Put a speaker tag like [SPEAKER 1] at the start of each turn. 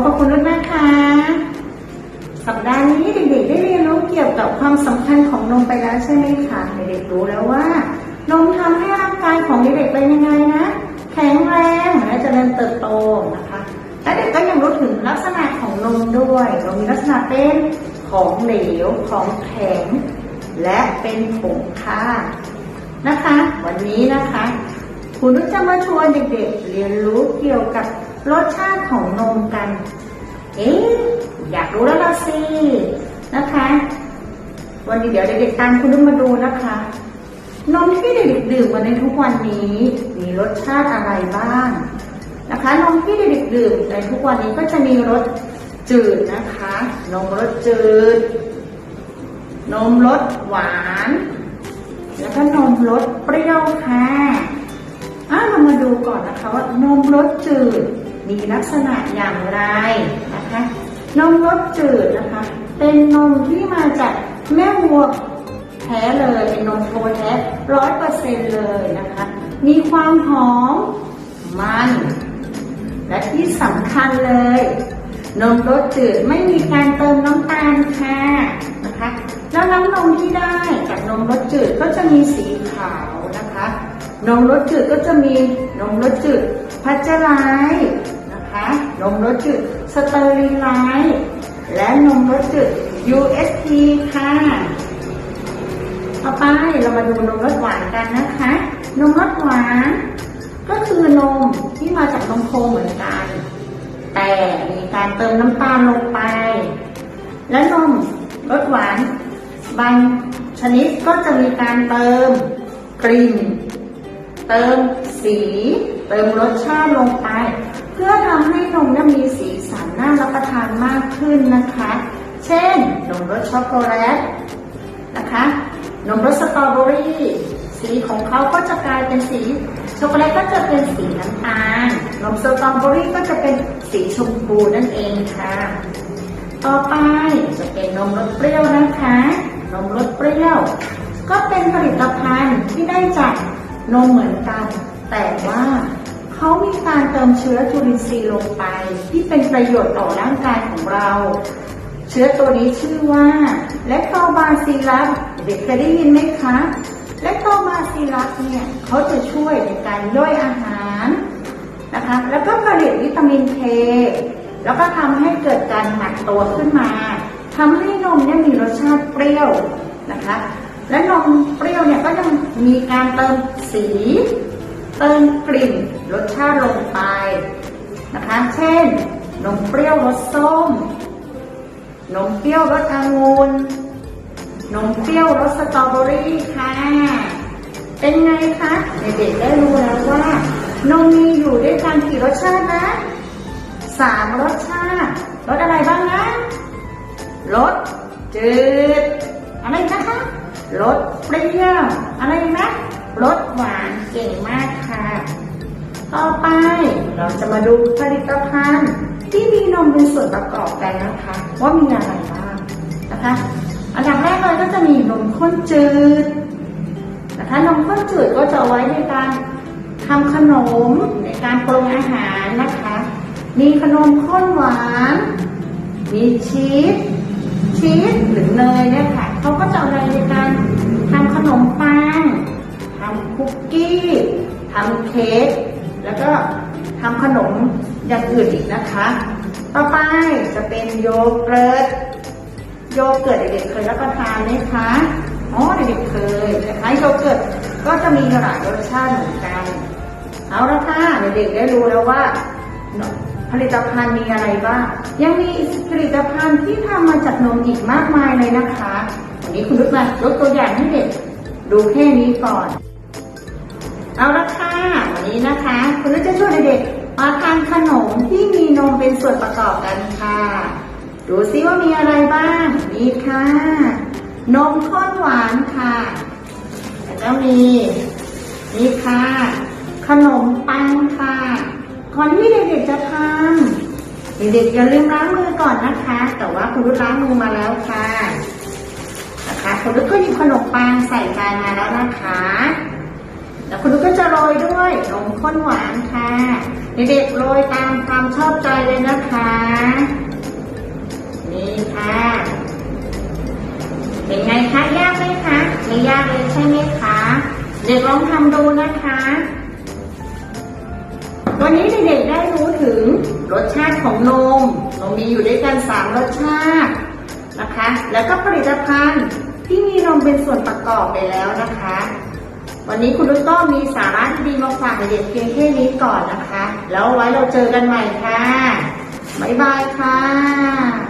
[SPEAKER 1] บกับคุณรุ่นนะคะสัปดาห์นี้เด็กๆได้เรียนรู้เกี่ยวกับความสำคัญของนมไปแล้วใช่ไหมคะเด็กๆรู้แล้วว่านมทำให้ร่างกายของเด็กๆเป็นยังไงนะ แข็งแรงและเจริญเติบโตนะคะ และเด็กก็ยังรู้ถึงลักษณะของนมด้วยนมมีลักษณะเป็นของเหลวของแข็ง และเป็นผงค่ะนะคะ วันนี้นะคะคุณนุชจะมาชวนเด็กๆเรียนรู้เกี่ยวกับ รสชาติของนมกัน เอ๊ะอยากรู้แล้วล่ะสินะคะ วันนี้เดี๋ยวเด็กๆตามคุณนุชมาดูนะคะ นมที่เด็กๆดื่มกันในทุกวันนี้ มีรสชาติอะไรบ้างนะคะนมที่เด็กๆดื่มในทุกวันนี้ก็จะมีรสจืดนะคะ นมรสจืด นมรสหวาน แล้วก็นมรสเปรี้ยวค่ะอะเรามาดูก่อนนะคะว่านมรสจืด มีลักษณะอย่างไรนะคะนมรสจืดนะคะ เป็นนมที่มาจากแม่วัวแท้เลยเป็นนมโคแท้ร้อยเปอร์เซ็นเลยนะคะ มีความหอมมัน และที่สำคัญเลย นมรสจืดไม่มีการเติมน้ำตาลค่ะนะคะ แล้วน้ำนมที่ได้จากนมรสจืดก็จะมีสีขาวนะคะ นมรสจืดก็จะมีนมรสจืดพัชไลท์ นมรสจืดสเตอริไลท์และนมรสจืด USP ค่ะ ต่อไปเรามาดูนมรสหวานกันนะคะ นมรสหวาน ก็คือนมที่มาจากนมโคเหมือนกัน แต่มีการเติมน้ำตาลลงไป และนมรสหวาน บางชนิดก็จะมีการเติมกลิ่น เติมสี เติมรสชาติลงไป พื่อทำให้นมเนี่ยมีสีสันน่ารับประทานมากขึ้นนะคะ เช่น นมรสช็อกโกแลตนะคะ นมรสสตรอเบอรี่สีของเขาก็จะกลายเป็นสีช็อกโกแลตก็จะเป็นสีน้ำตาล นมสตรอเบอรี่ก็จะเป็นสีชมพูนั่นเองค่ะ ต่อไปจะเป็นนมรสเปรี้ยวนะคะ นมรสเปรี้ยว ก็เป็นผลิตภัณฑ์ที่ได้จากนมเหมือนกัน แต่ว่า เขามีการเติมเชื้อจุลินทรีย์ลงไป ที่เป็นประโยชน์ต่อร่างกายของเรา เชื้อตัวนี้ชื่อว่าเลคโตบาซิลัสเด็กเคยได้ยินไหมคะเลคโตบาซิลัสเนี่ยเขาจะช่วยในการย่อยอาหารนะคะแล้วก็ผลิตวิตามินเคแล้วก็ทำให้เกิดการหมักตัวขึ้นมาทำให้นมเนี่ยมีรสชาติเปรี้ยวนะคะ และนมเปรี้ยวเนี่ยก็จะมีการเติมสี เติมกลิ่นรสชาติลงไปนะคะ เช่น นมเปรี้ยวรสส้ม นมเปรี้ยวรสองุ่นนมเปรี้ยวรสสตรอเบอรี่ค่ะ เป็นไงคะเด็กๆได้รู้แล้วว่านมมีอยู่ด้วยกันกี่รสชาตินะสามรสชาติรสอะไรบ้างนะรสจืด อะไรนะคะรสเปรี้ยวอะไรนะ รสหวานเก่งมากค่ะ ต่อไปเราจะมาดูผลิตภัณฑ์ที่มีนมเป็นส่วนประกอบกันนะคะ ว่ามีอะไรบ้างนะคะ อันดับแรกเลยก็จะมีนมข้นจืดนะคะนมข้นจืดก็จะไว้ในการทำขนมในการปรุงอาหารนะคะ มีขนมข้นหวาน มีชีสชีสหรือเนย คุกกี้ทำเค้กแล้วก็ทำขนมอย่างอื่นอีกนะคะ ต่อไปจะเป็นโยเกิร์ตโยเกิร์ตเด็กๆเคยรับประทานไหมคะอ๋อเด็กๆเคยคล้ายๆโยเกิร์ตก็จะมีหลายรสชาติเหมือนกันเอาละค่ะเด็กๆได้รู้แล้วว่าผลิตภัณฑ์มีอะไรบ้างยังมีผลิตภัณฑ์ที่ทำมาจากนมอีกมากมายเลยนะคะ วันนี้คุณลุกมายกตัวอย่างให้เด็กดูแค่นี้ก่อน เอาละค่ะวันนี้นะคะคุณจะช่วยเด็กมาทานขนมที่มีนมเป็นส่วนประกอบกันค่ะ ดูซิว่ามีอะไรบ้างนี่ค่ะ นมข้นหวานค่ะแล้วก็มีนี่ค่ะ ขนมปังค่ะก่อนที่เด็กๆจะทำเด็กๆอย่าลืมล้างมือก่อนนะคะ แต่ว่าคุณรุ่ล้างมือมาแล้วค่ะนะคะคุณรุ่ก็หยิบขนมปังใส่จานมาแล้วนะคะ คุณลูกก็จะโรยด้วยนมข้นหวานค่ะ เด็กๆโรยตามความชอบใจเลยนะคะ นี่ค่ะ เป็นไงคะยากไหมคะไม่ยากเลยใช่ไหมคะ เด็กลองทำดูนะคะ วันนี้เด็กๆได้รู้ถึงรสชาติของนม นมมีอยู่ด้วยกันสามรสชาตินะคะ แล้วก็ผลิตภัณฑ์ที่มีนมเป็นส่วนประกอบไปแล้วนะคะ วันนี้คุณลูกต้มีสาระดีๆมาฝากเด็กเพียงแค่นี้ก่อนนะคะ แล้วไว้เราเจอกันใหม่ค่ะ บ๊ายบายค่ะ